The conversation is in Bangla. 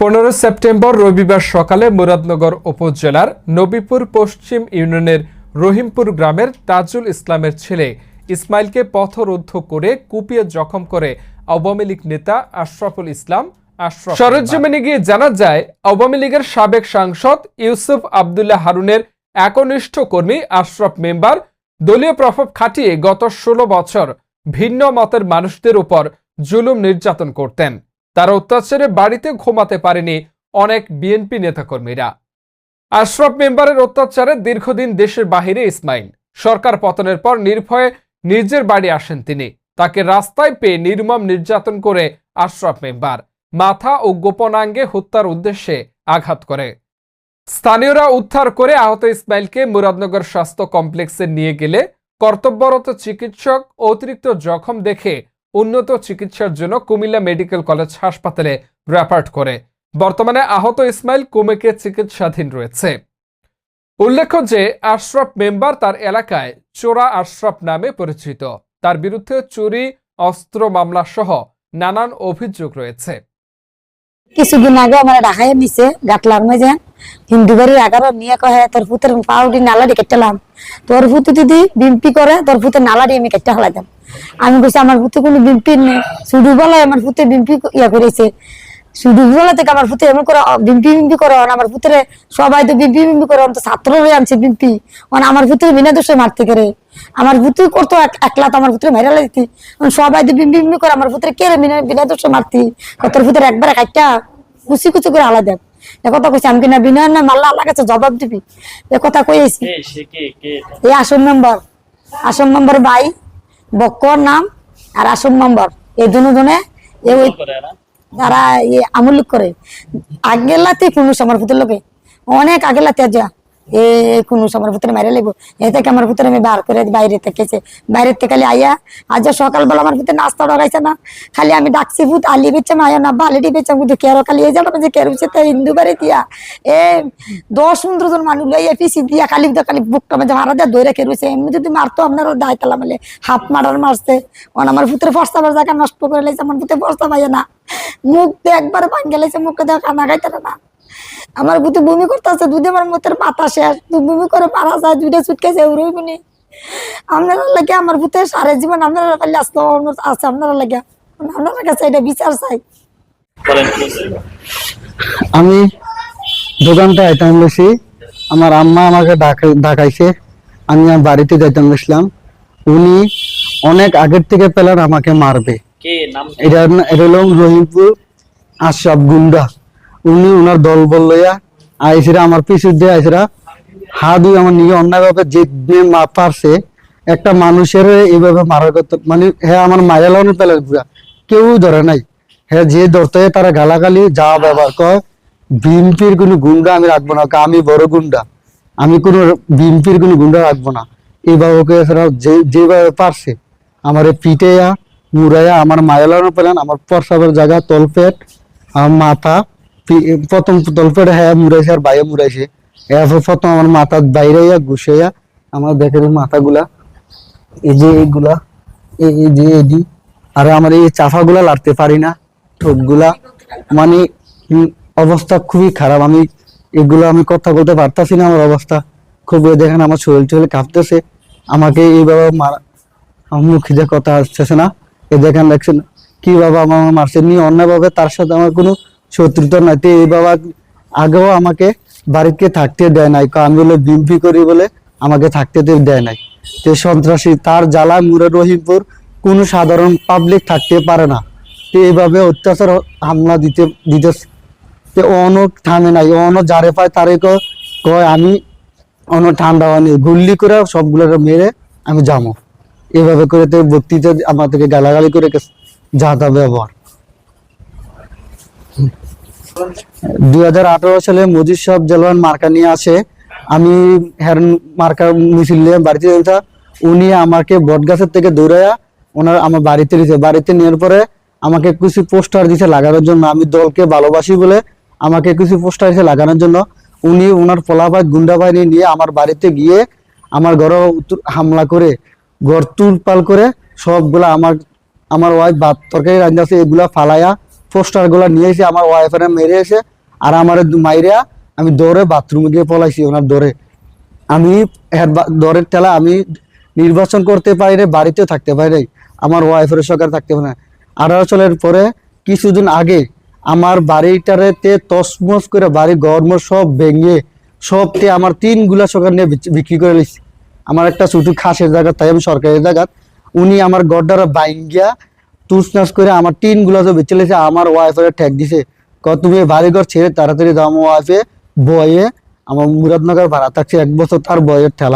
পনেরো সেপ্টেম্বর রবিবার সকালে মুরাদনগর উপজেলার নবীপুর পশ্চিম ইউনিয়নের রহিমপুর গ্রামের তাজুল ইসলামের ছেলে ইসমাইলকে পথরুদ্ধ করে কুপিয়ে জখম করে আওয়ামী লীগ নেতা আশরাফুল ইসলাম সরজমিনে গিয়ে জানা যায়, আওয়ামী লীগের সাবেক সাংসদ ইউসুফ আবদুল্লাহ হারুনের একনিষ্ঠ কর্মী আশরাফ মেম্বার দলীয় প্রভাব খাটিয়ে গত ষোলো বছর ভিন্ন মতের মানুষদের উপর জুলুম নির্যাতন করতেন। তার অত্যাচারে বাড়িতে ঘুমাতে পারেনি অনেক বিএনপি নেতাকর্মীরা। আশরাফ মেম্বারের অত্যাচারে দীর্ঘদিন দেশের বাহিরে ইসমাইল। সরকার পতনের পর নির্ভয়ে নিজের বাড়ি আসেন তিনি। তাকে রাস্তায় পেয়ে নির্মম নির্যাতন করে আশরাফ মেম্বার। মাথা ও গোপনাঙ্গে হত্যার উদ্দেশ্যে আঘাত করে। স্থানীয়রা উদ্ধার করে আহত ইসমাইলকে মুরাদনগর স্বাস্থ্য কমপ্লেক্সে নিয়ে গেলে কর্তব্যরত চিকিৎসক অতিরিক্ত জখম দেখে উন্নত চিকিৎসার জন্য কুমিল্লা মেডিকেল কলেজ হাসপাতালে রেফার্ড করে। বর্তমানে আহত ইসমাইল কুমেকে চিকিৎসাধীন রয়েছে। উল্লেখ্য যে, আশরাফ মেম্বার তার এলাকায় চোরা আশরাফ নামে পরিচিত। তার বিরুদ্ধে চুরি, অস্ত্র মামলা সহ নানান অভিযোগ রয়েছে। কিছুদিন আগে আমার রাখাই নিছে গাটলার মাঝে হিন্দু বাড়ির এগারো, নিয়ে কহে, তোর পুতের পাউডি নালাডি কেটেলাম তোর পুতে দিদি বিম্পি করে, তোর পুতের নালাডি আমি কেটে হলাইতাম আমি কইছি আমার পুতে কোনো বিম্পি নেই। শুধু বলে, আমার পুতে বিম্পি ইয়া করেছে শুধু বলে থেকে আমার পুতে এমন করে বিম্পি বিম্পি করে আমার পুতরে সবাই তো বিম্পি বিম্পি করে তো ছাত্র হয়ে আনছে বিম্পি। মানে আমার পুত্রে বিনা দোষে মারতে করে আমার পুত্র করতো এক- একলা তো আমার পুত্রে লাগতি সবাই তো বিম্পি বিম্পি করে আমার পুত্রে কে রে বিনা বিনা দোষে মারতি। তোর পুত্রে একবার কাটটা কুচি কুচি করে আলাদা। কথা কইছি আমি কিনা বিনয় না মাল্লা আল্লাহ কাছে জবাব দিবি? এ কথা কইছি এই আসন নম্বর। আসন নম্বর বাই বক্কর নাম আর আসন নম্বর। এই দুনো জনে এ ওই করে না। যারা ইয়ে আমুল করে আগেলাতে কোনো আমার পুতের লোকে, অনেক আগেলাতে যা এ কোনো আমার পুত্রে মারে লাগবো এ থেকে আমার পুত্রে আমি বার করে বাইরে থেকেছে বাইরে থেকে খালি আইয়া আজ সকালবেলা আমার পুত্রে নাস্তা ডরাইছে না, খালি আমি ডাকছি ভূত, আলি বেচে আয়া না বালিটি বেচে কিন্তু কেরো খালি এই যাব যে কেরো সে হিন্দু বাড়ি দিয়া। এ দশ পনেরো জন মানুষ লইয়া পিসি দিয়া খালি খালি বুকটা মাঝে মারা দেয় দৈরা কেরুছে। এমনি যদি মারতো, আপনারা দায় তালা মেলে হাত মারার মারছে। অন আমার পুত্রে ফর্সা জায়গা নষ্ট করে লাইছে, আমার পুত্রে ফর্সা পাইয়া না। মুখ দিয়ে একবারে ভাঙ্গে লাইছে মুখে দেওয়া খানা খাইতে না। আমার বুতে বমি করতে আছে দুধে আমার মুতের পাতা শেষ তুই বমি করে পারা যায় দুধে ছুটকেছে উড়ই বুনি আপনারা লাগে আমার বুতে সারা জীবন আপনারা পারলে আসতে আছে আপনারা লাগে। আপনারা কাছে এটা বিচার চাই? আমি দোকানটা আইতাম বেশি আমার আম্মা আমাকে ডাকা- ডাকাইছে আমি আমার বাড়িতে যাইতাম গেছিলাম উনি অনেক আগের থেকে পেলেন আমাকে মারবে। কে নাম? এটা এটা হলো রহিমপুর আশরাফ গুন্ডা। উনি ওনার দল লইয়া আইসিরা আমার পিছু দিয়ে আইসিরা হাত আমার নিয়ে অন্যায়ভাবে যে মা পারছে। একটা মানুষের এইভাবে মারার কথা মানে হ্যাঁ আমার মায়া লাগানো পেলে কেউ ধরে নাই। হ্যাঁ যে ধরতে তারা গালাগালি, যা ব্যবহার কর। বিএনপির কোনো গুন্ডা আমি রাখব না আমি বড় গুন্ডা। আমি কোনো বিএনপির কোনো গুন্ডা রাখব না। এইভাবে যেভাবে পারছে, আমার পিটেয়া মুড়াইয়া আমার মায়ালানো পেলেন, আমার প্রসাবের জায়গা, তলপেট মাথা প্রথম তলপেট হ্যাঁ মুড়াইছে আর বাইরে মুড়াইছে এরপর প্রথম আমার মাথা বাইরে গুছাইয়া আমার দেখেন মাথাগুলা, এই যে এইগুলা, এই এই যে এদি আর আমার এই চাফাগুলা লাড়তে পারি না, ঠোঁটগুলা। মানে অবস্থা খুবই খারাপ। আমি এগুলো আমি কথা বলতে পারতাছি না আমার অবস্থা। খুব এই দেখেন আমার শরীর টরীর কাঁপতেছে। আমাকে এইভাবে মারা মুখে কথা আসতেছে না। এ দেখেন, দেখছেন? কি বাবা আমার মারছে? নিয়ে অন্যভাবে তার সাথে আমার কোনো শত্রুতা নাই। তো এই বাবা আগেও আমাকে বাড়িতে থাকতে দেয় নাই। আমি বলে বিম্পি করি বলে আমাকে থাকতে দেয় নাই। তো সন্ত্রাসী, তার জ্বালা মুরে রহিমপুর কোনো সাধারণ পাবলিক থাকতে পারে না। তো এইভাবে অত্যাচার, হামলা দিতে দিতে তো অন থামে নাই। অন যারে পায় তারে কয়, আমি অন ঠান্ডা হয়নি। গুল্লি করে সবগুলোকে মেরে আমি যাব। এভাবে করে তো বক্তৃতা আমাদেরকে গালাগালি করে যা তা ব্যবহার। আঠারো সালে মজিদ সাহেব জলওয়ান মার্কা নিয়ে আসে। আমি হের মার্কা মিছিল নিয়ে বাড়িতে যেতাম উনি আমাকে বটগাছের থেকে দৌড়াইয়া ওনার আমার বাড়িতে দিয়েছে বাড়িতে নেওয়ার পরে আমাকে কিছু পোস্টার দিছে লাগানোর জন্য। আমি দলকে ভালোবাসি বলে আমাকে কিছু পোস্টার দিছে লাগানোর জন্য। উনি ওনার পোলাবাই গুন্ডা বাহিনী নিয়ে আমার বাড়িতে গিয়ে আমার ঘরে হামলা করে ঘর তুলপাল করে সবগুলা আমার আমার ওয়াইফ ভাত তরকারি রান্না আছে, এগুলা ফালাইয়া পোস্টারগুলা নিয়ে এসে আমার ওয়াইফের মেরে এসে আর আমার মাইরা আমি দৌড়ে বাথরুমে গিয়ে পলাইছি ওনার দৌড়ে। আমি দৌড়ের ঠেলা আমি নির্বাচন করতে পারি না বাড়িতেও থাকতে পারি নাই, আমার ওয়াইফের সরকার থাকতে পারে না আঠারো পরে কিছুদিন আগে আমার বাড়িটারেতে তসমস করে বাড়ি গরম সব ভেঙে সবতে আমার তিনগুলা সরকার নিয়ে বিক্রি করে লিছি আমার একটা ছোট খাসের জায়গা, তাই আমি সরকারি জায়গা। উনি আমার গড্ডারা বাইঙ্গিয়া তুসনাস করে আমার টিনগুলা তো বেঁচে লেছে, আমার ওয়াইফের ঠেক দিছে। ক তুমি বাড়ি ঘর ছেড়ে তাড়াতাড়ি দাও আমার ওয়াইফে বয়ে, আমার মুরাদনগর ভাড়া থাকছে, এক বছর তার বয়ের ঠেলা